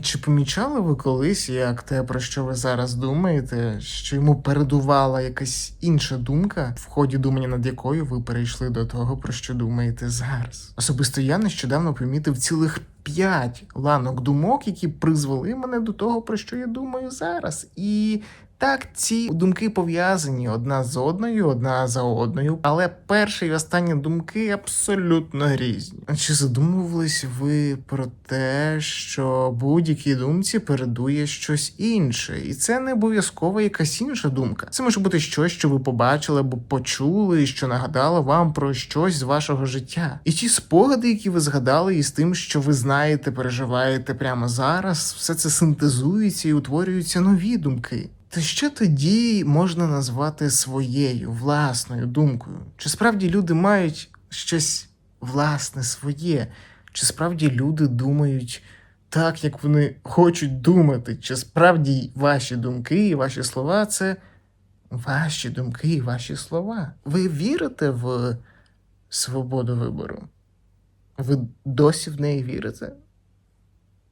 Чи помічали ви колись, як те, про що ви зараз думаєте, що йому передувала якась інша думка, в ході думання над якою ви перейшли до того, про що думаєте зараз? Особисто я нещодавно помітив цілих п'ять ланок думок, які призвели мене до того, про що я думаю зараз. І так, ці думки пов'язані одна з одною, одна за одною, але перша і остання думки абсолютно різні. Чи задумувались ви про те, що будь-якій думці передує щось інше, і це не обов'язково якась інша думка. Це може бути щось, що ви побачили або почули, що нагадало вам про щось з вашого життя. І ті спогади, які ви згадали, із тим, що ви знаєте, переживаєте прямо зараз, все це синтезується і утворюються нові думки. То що тоді можна назвати своєю власною думкою? Чи справді люди мають щось власне своє? Чи справді люди думають так, як вони хочуть думати? Чи справді ваші думки і ваші слова це ваші думки і ваші слова? Ви вірите в свободу вибору? Ви досі в неї вірите?